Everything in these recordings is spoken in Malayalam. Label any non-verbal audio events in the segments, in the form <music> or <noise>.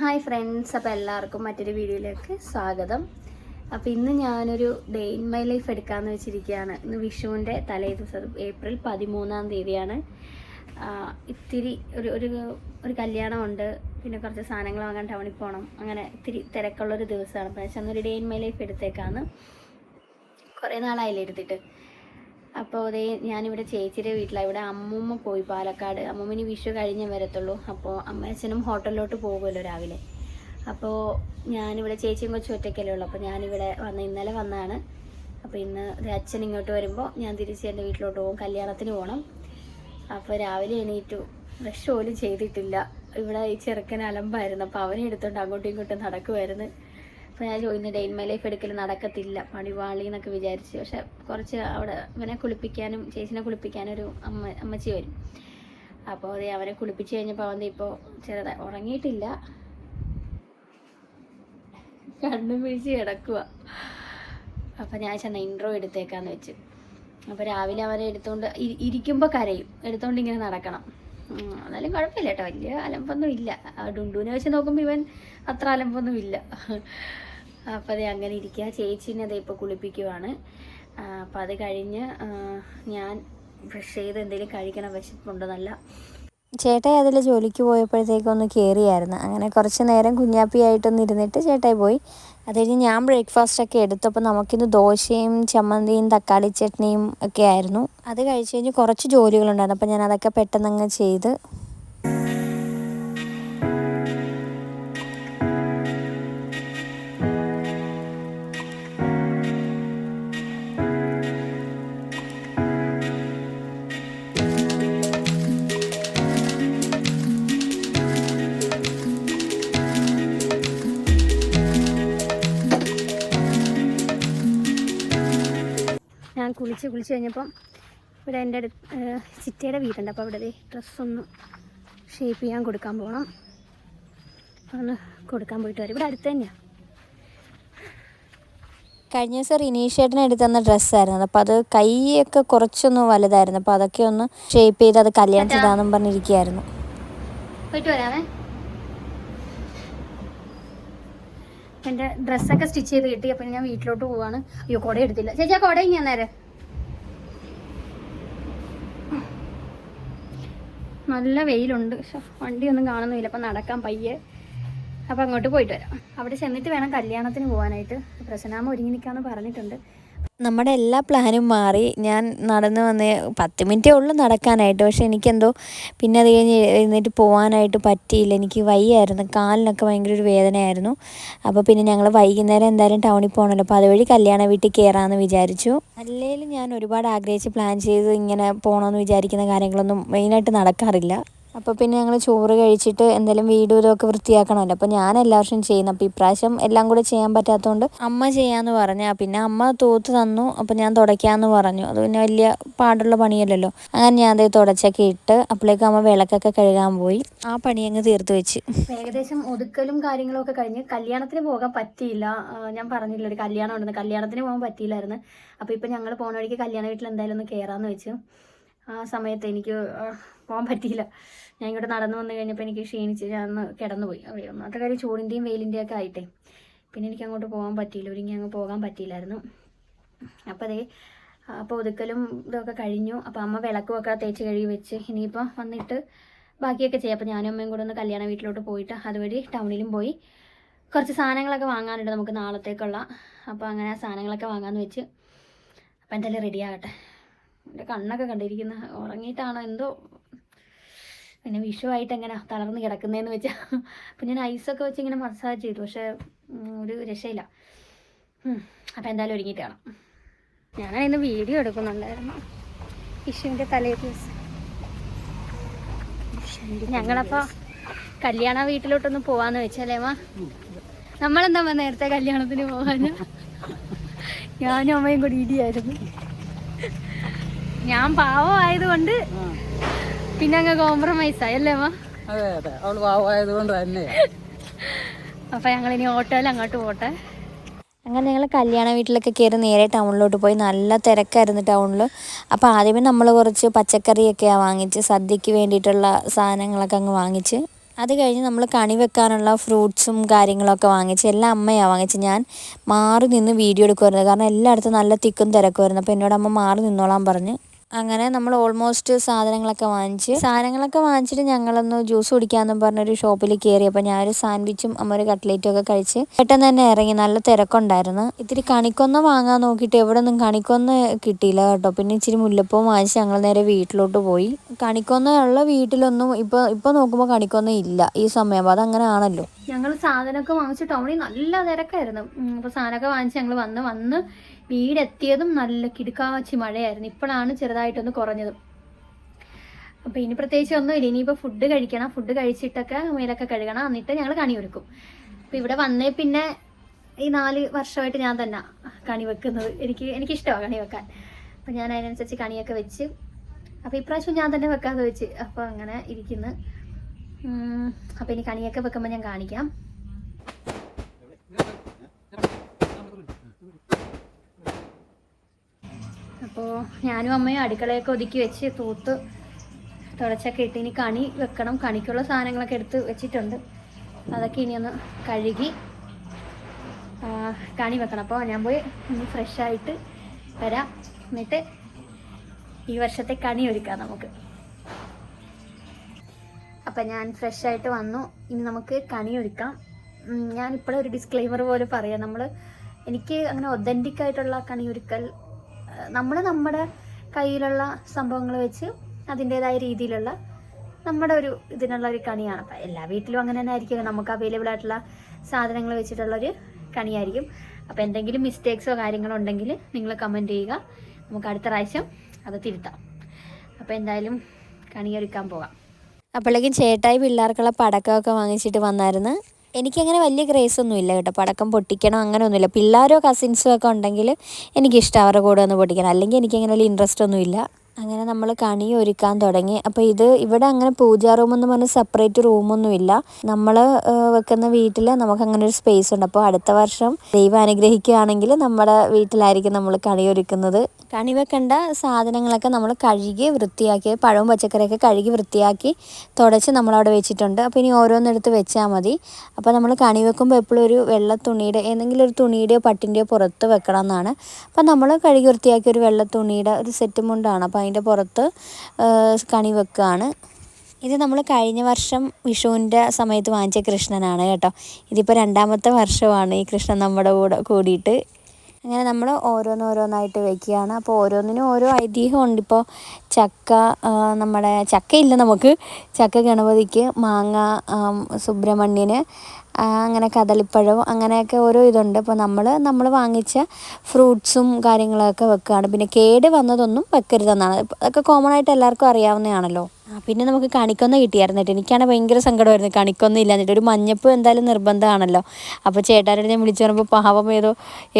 ഹായ് ഫ്രണ്ട്സ് അപ്പോൾ എല്ലാവർക്കും മറ്റൊരു വീഡിയോയിലേക്ക് സ്വാഗതം. അപ്പോൾ ഇന്ന് ഞാനൊരു ഡേ ഇൻ മൈ ലൈഫ് എടുക്കാമെന്ന് വെച്ചിരിക്കുകയാണ്. ഇന്ന് വിഷുവിന്റെ തലേ ദിവസം ഏപ്രിൽ പതിമൂന്നാം തീയതിയാണ്. ഇത്തിരി ഒരു ഒരു ഒരു കല്യാണമുണ്ട്. പിന്നെ കുറച്ച് സാധനങ്ങൾ വാങ്ങാൻ ടൗണിൽ പോകണം. അങ്ങനെ ഇത്തിരി തിരക്കുള്ളൊരു ദിവസമാണ്. അപ്പോൾ ഞാൻ ഒരു ഡേ ഇൻ മൈ ലൈഫ് എടുത്തേക്കാന്ന് കുറേ നാളായില്ലേ എടുത്തിട്ട്. അപ്പോൾ അതേ ഞാനിവിടെ ചേച്ചിയുടെ വീട്ടിലാണ് ഇവിടെ അമ്മൂമ്മ പോയി പാലക്കാട്. അമ്മൂമ്മന് വിഷു കഴിഞ്ഞേ വരത്തുള്ളൂ. അപ്പോൾ അമ്മച്ചനും ഹോട്ടലിലോട്ട് പോകുമല്ലോ രാവിലെ. അപ്പോൾ ഞാനിവിടെ ചേച്ചിയും കൊച്ചു ഒറ്റയ്ക്കല്ലേ ഉള്ളൂ. അപ്പോൾ ഞാനിവിടെ വന്ന് ഇന്നലെ വന്നാണ്. അപ്പോൾ ഇന്ന് അച്ഛൻ ഇങ്ങോട്ട് വരുമ്പോൾ ഞാൻ തിരിച്ച് എന്റെ വീട്ടിലോട്ട് പോകും. കല്യാണത്തിന് പോകണം അപ്പോൾ രാവിലെ എണീറ്റു. ഫ്രഷ് പോലും ചെയ്തിട്ടില്ല. ഇവിടെ ഈ ചെറുക്കൻ അലമ്പായിരുന്നു. അപ്പോൾ അവനെ എടുത്തോണ്ട് അങ്ങോട്ടും ഇങ്ങോട്ടും നടക്കുമായിരുന്നു ഞാൻ ചോദിക്കുന്നു ഡെയിൻ മൈ ലൈഫ് എടുക്കൽ നടക്കത്തില്ല പണിവാളി എന്നൊക്കെ വിചാരിച്ചു. പക്ഷെ കുറച്ച് അവിടെ ഇവനെ കുളിപ്പിക്കാനും ചേച്ചിനെ കുളിപ്പിക്കാനും ഒരു അമ്മ അമ്മച്ചി വരും. അപ്പോൾ അത് അവനെ കുളിപ്പിച്ച് കഴിഞ്ഞപ്പോൾ അവൻ ഇപ്പോൾ ചെറുതായി ഉറങ്ങിയിട്ടില്ല. കണ്ണും വീഴ്ച കിടക്കുക അപ്പോൾ ഞാൻ ചെന്ന ഇൻട്രോ എടുത്തേക്കാന്ന് വെച്ച്. അപ്പോൾ രാവിലെ അവനെ എടുത്തുകൊണ്ട് ഇരിക്കുമ്പോൾ കരയും. എടുത്തുകൊണ്ട് ഇങ്ങനെ നടക്കണം. എന്നാലും കുഴപ്പമില്ല കേട്ടോ. വലിയ അലമ്പൊന്നും ഇല്ല ഡുണ്ടുവിനെ വെച്ച് നോക്കുമ്പോൾ ഇവൻ അത്ര അലമ്പൊന്നും ഇല്ല അപ്പോൾ അത് അങ്ങനെ ഇരിക്കുക ചേച്ചീനെ അത് ഇപ്പോൾ കുളിപ്പിക്കുവാണ്. അപ്പം അത് കഴിഞ്ഞ് ഞാൻ ബ്രഷ് ചെയ്ത് എന്തെങ്കിലും കഴിക്കണം വിശപ്പുണ്ട് നല്ല ചേട്ടായി അതിൽ ജോലിക്ക് പോയപ്പോഴത്തേക്കൊന്ന് കയറിയായിരുന്നു അങ്ങനെ കുറച്ച് നേരം കുഞ്ഞാപ്പിയായിട്ടൊന്ന് ഇരുന്നിട്ട് ചേട്ടായി പോയി. അത് കഴിഞ്ഞ് ഞാൻ ബ്രേക്ക്ഫാസ്റ്റ് ഒക്കെ എടുത്തപ്പോൾ നമുക്കിന്ന് ദോശയും ചമ്മന്തിയും തക്കാളി ചട്നിയും ഒക്കെ ആയിരുന്നു. അത് കഴിച്ച് കഴിഞ്ഞ് കുറച്ച് ജോലികളുണ്ടായിരുന്നു. അപ്പോൾ ഞാൻ അതൊക്കെ പെട്ടെന്നങ്ങ് ചെയ്ത് കുളിച്ച് കുളിച്ച് കഴിഞ്ഞപ്പം ഇവിടെ എന്റെ അടുത്ത് ചിറ്റയുടെ വീടുണ്ട്. അപ്പോൾ അവിടെ ഡ്രസ്സൊന്ന് ഷേപ്പ് ചെയ്യാൻ കൊടുക്കാൻ പോകണം ഒന്ന് കൊടുക്കാൻ പോയിട്ട് വരും. ഇവിടെ അടുത്ത് തന്നെയാണ് കഴിഞ്ഞ ദിവസം റിനീഷേട്ടിന് എടുത്തു തന്ന ഡ്രസ്സായിരുന്നു. അപ്പോൾ അത് കൈയൊക്കെ കുറച്ചൊന്ന് വലുതായിരുന്നു. അപ്പോൾ അതൊക്കെ ഒന്ന് ഷേപ്പ് ചെയ്ത് അത് കല്യാണത്തിനാന്നും പറഞ്ഞിരിക്കുകയായിരുന്നു. പോയിട്ട് വരാമേ എന്റെ ഡ്രസ്സൊക്കെ സ്റ്റിച്ച് ചെയ്ത് കിട്ടി. അപ്പം ഞാൻ വീട്ടിലോട്ട് പോവാണ്. അയ്യോ കുട എടുത്തില്ല. ചേച്ചി ആ കുട ഇങ്ങനെ നേരെ നല്ല വെയിലുണ്ട്. വണ്ടിയൊന്നും കാണുന്നില്ല. അപ്പം നടക്കാൻ പയ്യെ. അപ്പം അങ്ങോട്ട് പോയിട്ട് വരാം. അവിടെ ചെന്നിട്ട് വേണം കല്യാണത്തിന് പോകാനായിട്ട് പ്രസനാമ ഒരുങ്ങി നിൽക്കാമെന്ന് പറഞ്ഞിട്ടുണ്ട്. നമ്മുടെ എല്ലാ പ്ലാനും മാറി. ഞാൻ നടന്ന് വന്ന് പത്ത് മിനിറ്റേ ഉള്ളൂ നടക്കാനായിട്ട്. പക്ഷേ എനിക്കെന്തോ പിന്നെ അത് കഴിഞ്ഞ് എഴുന്നേറ്റ് പോകാനായിട്ട് പറ്റിയില്ല. എനിക്ക് വയ്യായിരുന്നു. കാലിനൊക്കെ ഭയങ്കര ഒരു വേദനയായിരുന്നു. അപ്പോൾ പിന്നെ ഞങ്ങൾ വൈകുന്നേരം എന്തായാലും ടൗണിൽ പോകണമല്ലോ അപ്പോൾ അതുവഴി കല്യാണ വീട്ടിൽ കയറാമെന്ന് വിചാരിച്ചു. അല്ലെങ്കിലും ഞാൻ ഒരുപാട് ആഗ്രഹിച്ച് പ്ലാൻ ചെയ്ത് ഇങ്ങനെ പോകണമെന്ന് വിചാരിക്കുന്ന കാര്യങ്ങളൊന്നും മെയിനായിട്ട് നടക്കാറില്ല. അപ്പോൾ പിന്നെ ഞങ്ങൾ ചോറ് കഴിച്ചിട്ട് എന്തെങ്കിലും വീടും ഇതൊക്കെ വൃത്തിയാക്കണമല്ലോ. അപ്പോൾ ഞാൻ എല്ലാ വർഷവും ചെയ്യുന്നു. അപ്പോൾ ഇപ്രാവശ്യം എല്ലാം കൂടെ ചെയ്യാൻ പറ്റാത്തതുകൊണ്ട് അമ്മ ചെയ്യാമെന്ന് പറഞ്ഞു. പിന്നെ അമ്മ തൂത്ത് തന്നു. അപ്പോൾ ഞാൻ തുടയ്ക്കാമെന്ന് പറഞ്ഞു. അത് പിന്നെ വലിയ പാടുള്ള പണിയല്ലല്ലോ. അങ്ങനെ ഞാൻ അതേ തുടച്ചൊക്കെ ഇട്ട് അപ്പോഴേക്കും അമ്മ വിളക്കൊക്കെ കഴുകാൻ പോയി. ആ പണി അങ്ങ് തീർത്ത് വെച്ച്. ഏകദേശം ഒതുക്കലും കാര്യങ്ങളും ഒക്കെ കഴിഞ്ഞ് കല്യാണത്തിന് പോകാൻ പറ്റിയില്ല. ഞാൻ പറഞ്ഞില്ല ഒരു കല്യാണം ഉണ്ടെന്ന്. കല്യാണത്തിന് പോകാൻ പറ്റിയില്ലായിരുന്നു. അപ്പോൾ ഇപ്പം ഞങ്ങൾ പോണ വഴിക്ക് കല്യാണ വീട്ടിൽ എന്തായാലും ഒന്ന് കയറാമെന്ന് വെച്ചു. ആ സമയത്ത് എനിക്ക് പോകാൻ പറ്റിയില്ല. ഞാൻ ഇങ്ങോട്ട് നടന്നു വന്നു കഴിഞ്ഞപ്പോൾ എനിക്ക് ക്ഷീണിച്ച് ഞാൻ ഒന്ന് കിടന്നുപോയി. അവിടെ ഒന്നാമത്തെ കാര്യം ചൂടിന്റെയും വെയിലിന്റെയും ഒക്കെ ആയിട്ടേ. പിന്നെ എനിക്ക് അങ്ങോട്ട് പോകാൻ പറ്റിയില്ല. ഒരുങ്ങി അങ്ങ് പോകാൻ പറ്റിയില്ലായിരുന്നു. അപ്പോൾ അതേ അപ്പോൾ ഒതുക്കലും ഇതൊക്കെ കഴിഞ്ഞു. അപ്പോൾ അമ്മ വിളക്കും ഒക്കെ തേച്ച് കഴുകി വെച്ച് ഇനിയിപ്പോൾ വന്നിട്ട് ബാക്കിയൊക്കെ ചെയ്യാം. അപ്പോൾ ഞാനും അമ്മയും കൂടെ ഒന്ന് കല്യാണ വീട്ടിലോട്ട് പോയിട്ട് അതുവഴി ടൗണിലും പോയി കുറച്ച് സാധനങ്ങളൊക്കെ വാങ്ങാനുണ്ട് നമുക്ക് നാളത്തേക്കുള്ള. അപ്പോൾ അങ്ങനെ സാധനങ്ങളൊക്കെ വാങ്ങാമെന്ന് വെച്ച് അപ്പോൾ എന്തായാലും റെഡി ആകട്ടെ. എന്റെ കണ്ണൊക്കെ കണ്ടിരിക്കുന്ന ഉറങ്ങിയിട്ടാണോ എന്തോ പിന്നെ വിഷുവായിട്ട് എങ്ങനെ തളർന്ന് കിടക്കുന്നതെന്ന് വെച്ചാൽ അപ്പം ഞാൻ ഐസൊക്കെ വെച്ച് ഇങ്ങനെ മസാജ് ചെയ്തു. പക്ഷേ ഒരു രക്ഷയില്ല. അപ്പം എന്തായാലും ഒരുങ്ങിയിട്ട് കാണാം. ഞാനാണ് വീഡിയോ എടുക്കുന്നുണ്ടായിരുന്നു. വിഷുവിന്റെ തലേ ദിവസം. ഞങ്ങളപ്പോൾ കല്യാണ വീട്ടിലോട്ടൊന്ന് പോവാന്ന് വെച്ചല്ലേ മാ? നമ്മളെന്താ നേരത്തെ കല്യാണത്തിന് പോകാൻ <laughs> ഞാനും അമ്മയും കൂടി ഇടിയായിരുന്നു. ഞാൻ പാവമായതുകൊണ്ട് പിന്നെ അങ്ങ് കോംപ്രമൈസ് ആയി അല്ലേ അമ്മ? അതെ അതെ. അവൾ പാവമായതുകൊണ്ട് തന്നെ. അപ്പൊ ഞങ്ങൾ ഇനി ഓട്ടോയിൽ അങ്ങോട്ട് പോട്ടെ. അങ്ങനെ ഞങ്ങൾ കല്യാണ വീട്ടിലൊക്കെ കയറി നേരെ ടൗണിലോട്ട് പോയി. നല്ല തിരക്കായിരുന്നു ടൗണിൽ അപ്പോൾ ആദ്യമേ നമ്മൾ കുറച്ച് പച്ചക്കറിയൊക്കെയാണ് വാങ്ങിച്ച് സദ്യക്ക് വേണ്ടിയിട്ടുള്ള സാധനങ്ങളൊക്കെ അങ്ങ് വാങ്ങിച്ച് അത് കഴിഞ്ഞ് നമ്മൾ കണി വെക്കാനുള്ള ഫ്രൂട്ട്സും കാര്യങ്ങളൊക്കെ വാങ്ങിച്ച് എല്ലാം അമ്മയാണ് വാങ്ങിച്ച് ഞാൻ മാറി നിന്ന് വീഡിയോ എടുക്കുമായിരുന്നു കാരണം എല്ലായിടത്തും നല്ല തിക്കും തിരക്കുമായിരുന്നു അപ്പോൾ എന്നോട് അമ്മ മാറി നിന്നോളാൻ പറഞ്ഞ് അങ്ങനെ നമ്മൾ ഓൾമോസ്റ്റ് സാധനങ്ങളൊക്കെ വാങ്ങിച്ച് സാധനങ്ങളൊക്കെ വാങ്ങിച്ചിട്ട് ഞങ്ങളൊന്ന് ജ്യൂസ് കുടിക്കാമെന്നും പറഞ്ഞൊരു ഷോപ്പിൽ കയറി അപ്പോൾ ഞാനൊരു സാൻഡ്വിച്ചും അമ്മ ഒരു കട്ട്ലേറ്റും ഒക്കെ കഴിച്ച് പെട്ടെന്ന് തന്നെ ഇറങ്ങി. നല്ല തിരക്കുണ്ടായിരുന്നു. ഇത്തിരി കണിക്കൊന്ന വാങ്ങാൻ നോക്കിയിട്ട് എവിടെ നിന്നും കണിക്കൊന്ന കിട്ടിയില്ല കേട്ടോ. പിന്നെ ഇച്ചിരി മുല്ലപ്പൂവും വാങ്ങിച്ച് ഞങ്ങൾ നേരെ വീട്ടിലോട്ട് പോയി. കണിക്കൊന്ന ഉള്ള വീട്ടിലൊന്നും ഇപ്പോൾ ഇപ്പോൾ നോക്കുമ്പോൾ കണിക്കൊന്ന ഇല്ല. ഈ സമയം. അപ്പോൾ അതങ്ങനെ ആണല്ലോ. ഞങ്ങൾ സാധനമൊക്കെ വാങ്ങിച്ച് ടൗണിൽ നല്ല തിരക്കായിരുന്നു. അപ്പോൾ സാധനമൊക്കെ വാങ്ങിച്ച് ഞങ്ങൾ വന്ന് വന്ന് വീടെത്തിയതും നല്ല കിടുക്കാച്ചി മഴയായിരുന്നു. ഇപ്പോഴാണ് ചെറുതായിട്ടൊന്ന് കുറഞ്ഞത്. അപ്പോൾ ഇനി പ്രത്യേകിച്ച് ഒന്നുമില്ല ഇനിയിപ്പോൾ ഫുഡ് കഴിക്കണം. ഫുഡ് കഴിച്ചിട്ടൊക്കെ മേലൊക്കെ കഴുകണം. എന്നിട്ട് ഞങ്ങൾ കണി ഒരുക്കും. അപ്പോൾ ഇവിടെ വന്നേ പിന്നെ ഈ നാല് വർഷമായിട്ട് ഞാൻ തന്നെ കണി വെക്കുന്നത്. എനിക്ക് എനിക്കിഷ്ടമാണ് കണി വെക്കാൻ. അപ്പോൾ ഞാൻ അതിനനുസരിച്ച് കണിയൊക്കെ വെച്ച്. അപ്പോൾ ഇപ്രാവശ്യം ഞാൻ തന്നെ വെക്കാതെ വെച്ച്. അപ്പോൾ അങ്ങനെ ഇരിക്കുന്നു. അപ്പോൾ ഇനി കണിയൊക്കെ വെക്കുമ്പോൾ ഞാൻ കാണിക്കാം. അപ്പോൾ ഞാനും അമ്മയും അടുക്കളയൊക്കെ ഒതുക്കി വെച്ച് തൂത്ത് തുടച്ചൊക്കെ ഇട്ട് ഇനി കണി വെക്കണം. കണിക്കുള്ള സാധനങ്ങളൊക്കെ എടുത്ത് വെച്ചിട്ടുണ്ട്. അതൊക്കെ ഇനി ഒന്ന് കഴുകി കണി വെക്കണം. അപ്പോൾ ഞാൻ പോയി ഒന്ന് ഫ്രഷായിട്ട് വരാം. എന്നിട്ട് ഈ വർഷത്തെ കണി ഒരുക്കാം നമുക്ക്. അപ്പം ഞാൻ ഫ്രഷായിട്ട് വന്നു. ഇനി നമുക്ക് കണി ഒരുക്കാം. ഞാൻ ഇപ്പോഴൊരു ഡിസ്ക്ലെയിമർ പോലെ പറയാം. നമ്മൾ എനിക്ക് അങ്ങനെ ഒതന്റിക് ആയിട്ടുള്ള കണി ഒരുക്കൽ നമ്മൾ നമ്മുടെ കയ്യിലുള്ള സംഭവങ്ങൾ വെച്ച് അതിന്റേതായ രീതിയിലുള്ള നമ്മുടെ ഒരു ഇതിനുള്ള ഒരു കണിയാണ്. അപ്പം എല്ലാ വീട്ടിലും അങ്ങനെ തന്നെ ആയിരിക്കും. നമുക്ക് അവൈലബിൾ ആയിട്ടുള്ള സാധനങ്ങൾ വെച്ചിട്ടുള്ളൊരു കണിയായിരിക്കും. അപ്പോൾ എന്തെങ്കിലും മിസ്റ്റേക്സോ കാര്യങ്ങളോ ഉണ്ടെങ്കിൽ നിങ്ങൾ കമന്റ് ചെയ്യുക. നമുക്ക് അടുത്ത പ്രാവശ്യം അത് തിരുത്താം. അപ്പോൾ എന്തായാലും കണിയൊരുക്കാൻ പോകാം. അപ്പോഴേക്കും ചേട്ടായി പിള്ളേർക്കുള്ള പടക്കമൊക്കെ വാങ്ങിച്ചിട്ട് വന്നായിരുന്നു. എനിക്കങ്ങനെ വലിയ ക്രേസ് ഒന്നും ഇല്ല കേട്ടോ. പടക്കം പൊട്ടിക്കണം അങ്ങനെ ഒന്നുമില്ല പിള്ളേരോ കസിൻസോ ഒക്കെ ഉണ്ടെങ്കിൽ എനിക്കിഷ്ടം അവരുടെ കൂടെ ഒന്ന് പൊട്ടിക്കണം. അല്ലെങ്കിൽ എനിക്കങ്ങനെ വലിയ ഇൻട്രസ്റ്റ് ഒന്നുമില്ല. അങ്ങനെ നമ്മൾ കണി ഒരുക്കാൻ തുടങ്ങി. അപ്പോൾ ഇത് ഇവിടെ അങ്ങനെ പൂജാ എന്ന് പറഞ്ഞ സെപ്പറേറ്റ് റൂമൊന്നുമില്ല നമ്മൾ വെക്കുന്ന വീട്ടിൽ നമുക്ക് അങ്ങനെ ഒരു സ്പേസ് ഉണ്ട്. അപ്പോൾ അടുത്ത വർഷം ദൈവം അനുഗ്രഹിക്കുകയാണെങ്കിൽ നമ്മുടെ വീട്ടിലായിരിക്കും നമ്മൾ കണി ഒരുക്കുന്നത്. കണി വെക്കേണ്ട സാധനങ്ങളൊക്കെ നമ്മൾ കഴുകി വൃത്തിയാക്കി പഴവും പച്ചക്കറിയൊക്കെ കഴുകി വൃത്തിയാക്കി തുടച്ച് നമ്മളവിടെ വെച്ചിട്ടുണ്ട്. അപ്പോൾ ഇനി ഓരോന്നെടുത്ത് വെച്ചാൽ മതി. അപ്പോൾ നമ്മൾ കണി വെക്കുമ്പോൾ എപ്പോഴും ഒരു വെള്ള തുണിയുടെ ഏതെങ്കിലും ഒരു തുണിയുടെയോ പട്ടിന്റെയോ പുറത്ത് വെക്കണം എന്നാണ്. അപ്പോൾ നമ്മൾ കഴുകി വൃത്തിയാക്കിയ ഒരു വെള്ള തുണിയുടെ ഒരു സെറ്റ് മുണ്ടാണ്. അപ്പോൾ അതിന്റെ പുറത്ത് കണി വെക്കുകയാണ് ഇത് നമ്മൾ കഴിഞ്ഞ വർഷം വിഷുവിന്റെ സമയത്ത് വാങ്ങിച്ച കൃഷ്ണനാണ് കേട്ടോ. ഇതിപ്പോൾ രണ്ടാമത്തെ വർഷമാണ് ഈ കൃഷ്ണൻ നമ്മുടെ കൂടെ കൂടിയിട്ട് അങ്ങനെ നമ്മൾ ഓരോന്നോരോന്നായിട്ട് വെക്കുകയാണ്. അപ്പോൾ ഓരോന്നിനും ഓരോ ഐതിഹ്യമുണ്ട്. ഇപ്പോൾ ചക്ക നമ്മുടെ ചക്കയില്ല നമുക്ക്. ചക്ക ഗണപതിക്ക് മാങ്ങ സുബ്രഹ്മണ്യന് അങ്ങനെ കദളിപ്പഴം അങ്ങനെയൊക്കെ ഓരോ ഇതുണ്ട്. അപ്പോൾ നമ്മൾ നമ്മൾ വാങ്ങിച്ച ഫ്രൂട്ട്സും കാര്യങ്ങളൊക്കെ വെക്കുകയാണ്. പിന്നെ കേട് വന്നതൊന്നും വെക്കരുതെന്നാണ്. അതൊക്കെ കോമൺ ആയിട്ട് എല്ലാവർക്കും അറിയാവുന്നതാണല്ലോ. പിന്നെ നമുക്ക് കണിക്കൊന്ന കിട്ടിയായിരുന്നു കേട്ടോ. എനിക്കാണ് ഭയങ്കര സങ്കടമായിരുന്നു. കണിക്കൊന്ന ഇല്ല എന്നിട്ട് ഒരു മഞ്ഞപ്പ് എന്തായാലും നിർബന്ധമാണല്ലോ. അപ്പോൾ ചേട്ടാരോട് ഞാൻ വിളിച്ചു പറയുമ്പോൾ പാവം ഏതോ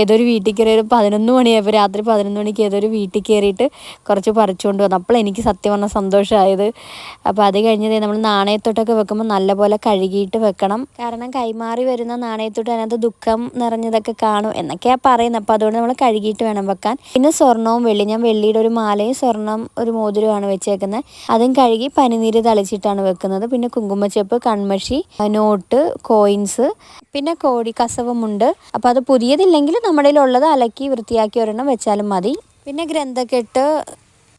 ഏതോ ഒരു വീട്ടിൽ കയറി ഒരു പതിനൊന്ന് മണിയായപ്പോൾ രാത്രി പതിനൊന്ന് മണിക്ക് ഏതോ ഒരു വീട്ടിൽ കയറിയിട്ട് കുറച്ച് പറിച്ചുകൊണ്ട് വന്നു. അപ്പോൾ എനിക്ക് സത്യം പറഞ്ഞാൽ സന്തോഷമായത്. അപ്പോൾ അത് കഴിഞ്ഞത് നമ്മൾ നാണയത്തൊട്ടൊക്കെ വെക്കുമ്പോൾ നല്ലപോലെ കഴുകിയിട്ട് വെക്കണം. കാരണം കൈമാറി വരുന്ന നാണയത്തൊട്ട് അതിനകത്ത് ദുഃഖം നിറഞ്ഞതൊക്കെ കാണും എന്നൊക്കെയാണ് പറയുന്നത് അപ്പോൾ അതുകൊണ്ട് നമ്മൾ കഴുകിയിട്ട് വേണം വെക്കാൻ. പിന്നെ സ്വർണവും വെള്ളി. ഞാൻ വെള്ളിയുടെ ഒരു മാലയും സ്വർണം ഒരു മോതിരവുമാണ് വെച്ചേക്കുന്നത് അതും കഴുകി പനിനീര് തളിച്ചിട്ടാണ് വെക്കുന്നത്. പിന്നെ കുങ്കുമച്ചെപ്പ് കൺമഷി നോട്ട് കോയിൻസ് പിന്നെ കോടി കസവമുണ്ട് അപ്പോൾ അത് പുതിയതില്ലെങ്കിൽ നമ്മുടെ ഉള്ളത് അലക്കി വൃത്തിയാക്കി ഒരെണ്ണം വെച്ചാലും മതി. പിന്നെ ഗ്രന്ഥക്കെട്ട്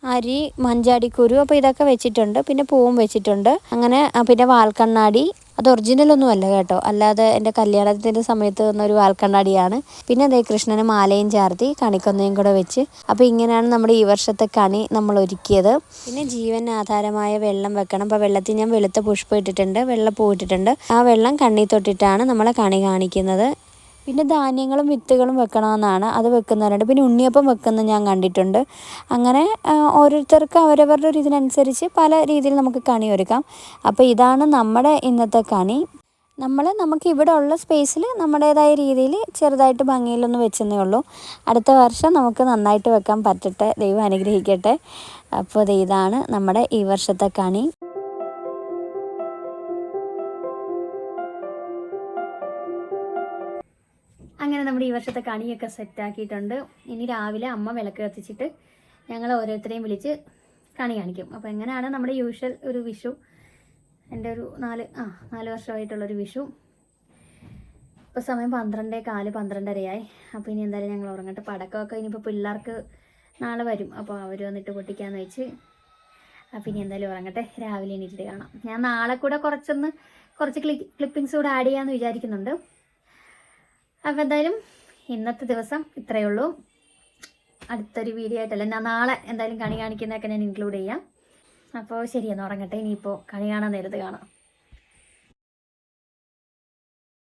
അരി മഞ്ചാടിക്കുരു അപ്പോൾ ഇതൊക്കെ വെച്ചിട്ടുണ്ട്. പിന്നെ പൂവും വെച്ചിട്ടുണ്ട്. അങ്ങനെ പിന്നെ വാൽക്കണ്ണാടി അത് ഒറിജിനൽ ഒന്നും അല്ല കേട്ടോ. അല്ലാതെ എന്റെ കല്യാണത്തിന്റെ സമയത്ത് ഒരു വാൽക്കണ്ണാടിയാണ്. പിന്നെ അതേ കൃഷ്ണന് മാലയും ചാർത്തി കണിക്കൊന്നയും കൂടെ വെച്ച്. അപ്പോൾ ഇങ്ങനെയാണ് നമ്മുടെ ഈ വർഷത്തെ കണി നമ്മൾ ഒരുക്കിയത്. പിന്നെ ജീവൻ ആധാരമായ വെള്ളം വെക്കണം. അപ്പോൾ വെള്ളത്തിൽ ഞാൻ വെളുത്ത പുഷ്പം ഇട്ടിട്ടുണ്ട്. വെള്ളപ്പൂ ഇട്ടിട്ടുണ്ട്. ആ വെള്ളം കണ്ണി തൊട്ടിട്ടാണ് നമ്മളെ കണി കാണിക്കുന്നത്. പിന്നെ ധാന്യങ്ങളും വിത്തുകളും വെക്കണമെന്നാണ് അത് വെക്കുന്നവരുണ്ട് പിന്നെ ഉണ്ണിയപ്പം വെക്കുന്ന ഞാൻ കണ്ടിട്ടുണ്ട്. അങ്ങനെ ഓരോരുത്തർക്ക് അവരവരുടെ ഒരു ഇതിനനുസരിച്ച് പല രീതിയിൽ നമുക്ക് കണി ഒരുക്കാം. അപ്പോൾ ഇതാണ് നമ്മുടെ ഇന്നത്തെ കണി. നമ്മൾ നമുക്ക് ഇവിടെ ഉള്ള സ്പേസിൽ നമ്മുടേതായ രീതിയിൽ ചെറുതായിട്ട് ഭംഗിയിലൊന്ന് വെച്ചെന്നേ ഉള്ളൂ. അടുത്ത വർഷം നമുക്ക് നന്നായിട്ട് വെക്കാൻ പറ്റട്ടെ. ദൈവം അനുഗ്രഹിക്കട്ടെ. അപ്പോൾ ഇതാണ് നമ്മുടെ ഈ വർഷത്തെ കണി. വർഷത്തെ കണിയൊക്കെ സെറ്റാക്കിയിട്ടുണ്ട്. ഇനി രാവിലെ അമ്മ വിളക്ക് കത്തിച്ചിട്ട് ഞങ്ങൾ ഓരോരുത്തരെയും വിളിച്ച് കണി കാണിക്കും. അപ്പോൾ എങ്ങനെയാണ് നമ്മുടെ യൂഷ്വൽ ഒരു വിഷു? എന്റെ ഒരു നാല് ആ നാല് വർഷമായിട്ടുള്ളൊരു വിഷു. ഇപ്പോൾ സമയം പന്ത്രണ്ടേ കാൽ പന്ത്രണ്ടരയായി. അപ്പോൾ ഇനി എന്തായാലും ഞങ്ങൾ ഉറങ്ങട്ടെ. പടക്കമൊക്കെ ഇനിയിപ്പോൾ പിള്ളേർക്ക് നാളെ വരും. അപ്പോൾ അവർ വന്നിട്ട് പൊട്ടിക്കാന്ന് വെച്ച് അപ്പം ഇനി എന്തായാലും ഉറങ്ങട്ടെ. രാവിലെ എണീറ്റിട്ട് കാണാം. ഞാൻ നാളെ കൂടെ കുറച്ചൊന്ന് കുറച്ച് ക്ലി ക്ലിപ്പിങ്സ് കൂടെ ആഡ് ചെയ്യാമെന്ന് വിചാരിക്കുന്നുണ്ട്. അപ്പോൾ എന്തായാലും ഇന്നത്തെ ദിവസം ഇത്രയേ ഉള്ളൂ. അടുത്തൊരു വീഡിയോ ആയിട്ടല്ല? ഞാൻ നാളെ എന്തായാലും കണി കാണിക്കുന്നതൊക്കെ ഞാൻ ഇൻക്ലൂഡ് ചെയ്യാം. അപ്പോൾ ശരി എന്നാൽ ഉറങ്ങട്ടെ. ഇനിയിപ്പോൾ കണി കാണാൻ നേരത്ത് കാണാം.